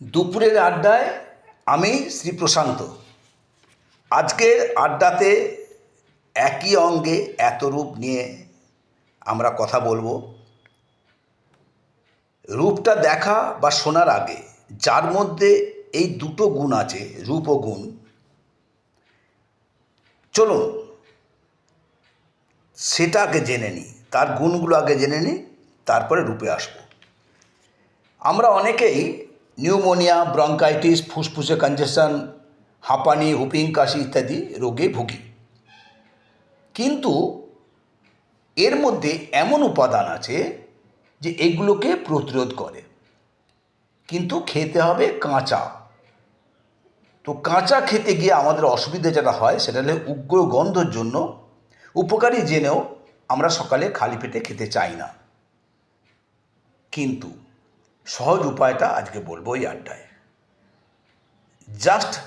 দুপুরের আড্ডায় আমি শ্রী প্রশান্ত। আজকের আড্ডাতে একই অঙ্গে এত রূপ নিয়ে আমরা কথা বলব। রূপটা দেখা বা শোনার আগে যার মধ্যে এই দুটো গুণ আছে, রূপ ও গুণ। চলুন, সেটা আগে জেনে নিই, তার গুণগুলো আগে জেনে নিই, তারপরে রূপে আসব। আমরা অনেকেই নিউমোনিয়া ব্রঙ্কাইটিস ফুসফুসে কনজেশন হাঁপানি হুপিং কাশি ইত্যাদি রোগে ভুগি কিন্তু এর মধ্যে এমন উপাদান আছে যে এগুলোকে প্রতিরোধ করে কিন্তু খেতে হবে কাঁচা তো কাঁচা খেতে গিয়ে আমাদের অসুবিধা যেটা হয় সেটা হলে উগ্র গন্ধর জন্য উপকারী জেনেও আমরা সকালে খালি পেটে খেতে চাই না কিন্তু সহজ উপায়টা আজকে বলব এই আড্ডায়। জাস্ট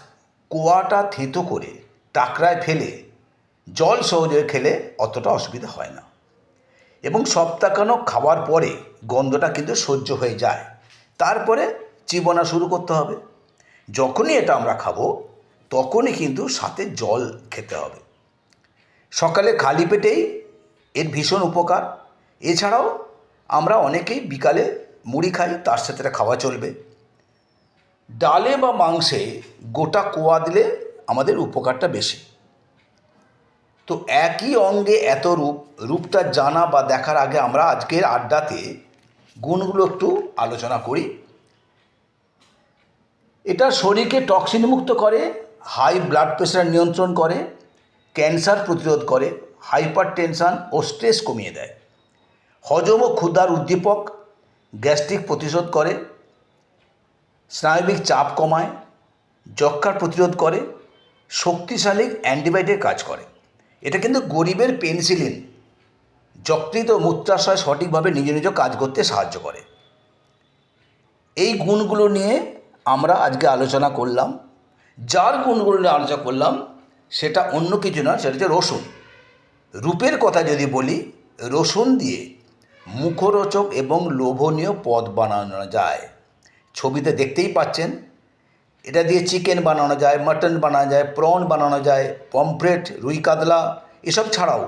কোয়াটা থেঁতো করে টাকরায় ফেলে জল সহজে খেলে অতটা অসুবিধা হয় না। এবং সপ্তাহখানো খাওয়ার পরে গন্ধটা কিন্তু সহ্য হয়ে যায়। তারপরে চিবনা শুরু করতে হবে। যখনই এটা আমরা খাব, তখনই কিন্তু সাথে জল খেতে হবে। সকালে খালি পেটেই এর ভীষণ উপকার। এছাড়াও আমরা অনেকেই বিকালে মুড়ি খাই, তার সাথে এটা খাওয়া চলবে। ডালে বা মাংসে গোটা কোয়া দিলে আমাদের উপকারটা বেশি। তো একই অঙ্গে এত রূপ, রূপটা জানা বা দেখার আগে আমরা আজকের আড্ডাতে গুণগুলো একটু আলোচনা করি। এটা শরীরকে টক্সিন মুক্ত করে, হাই ব্লাড প্রেশার নিয়ন্ত্রণ করে, ক্যান্সার প্রতিরোধ করে হাইপার টেনশন ও স্ট্রেস কমিয়ে দেয়। হজম ও ক্ষুধার উদ্দীপক গ্যাস্ট্রিক প্রতিরোধ করে, স্নায়বিক চাপ কমায় যক্ষার প্রতিরোধ করে, শক্তিশালী অ্যান্টিবায়োটিক কাজ করে। এটা কিন্তু গরিবের পেনসিলিন, যকৃত মূত্রাশয় সঠিকভাবে নিজ নিজ কাজ করতে সাহায্য করে। এই গুণগুলো নিয়ে আমরা আজকে আলোচনা করলাম। যার গুণগুলো নিয়ে আলোচনা করলাম, সেটা অন্য কিছু না সেটা হচ্ছে রসুন। রূপের কথা যদি বলি, রসুন দিয়ে মুখরোচক এবং লোভনীয় পদ বানানো যায়। ছবিতে দেখতেই পাচ্ছেন, এটা দিয়ে চিকেন বানানো যায়, মাটন বানানো যায়, প্রন বানানো যায়, পমফ্রেট, রুই কাতলা, এসব ছাড়াও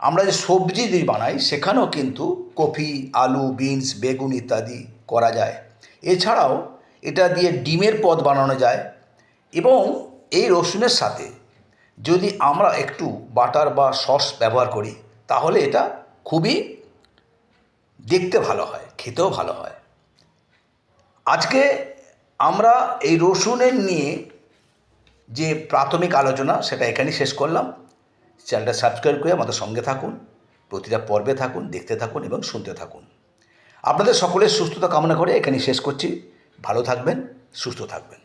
আমরা যে সবজি দিয়ে বানাই, সেখানেও কিন্তু কফি, আলু, বিনস, বেগুন ইত্যাদি করা যায়। এছাড়াও এটা দিয়ে ডিমের পদ বানানো যায় এবং এই রসুনের সাথে যদি আমরা একটু বাটার বা সস ব্যবহার করি, তাহলে এটা খুবই দেখতে ভালো হয়, খেতেও ভালো হয়। আজকে আমরা এই রসুনের নিয়ে যে প্রাথমিক আলোচনা, সেটা এখানেই শেষ করলাম। চ্যানেলটা সাবস্ক্রাইব করে আমাদের সঙ্গে থাকুন, প্রতিটা পর্বে থাকুন, দেখতে থাকুন এবং শুনতে থাকুন। আপনাদের সকলের সুস্থতা কামনা করে এখানেই শেষ করছি। ভালো থাকবেন, সুস্থ থাকবেন।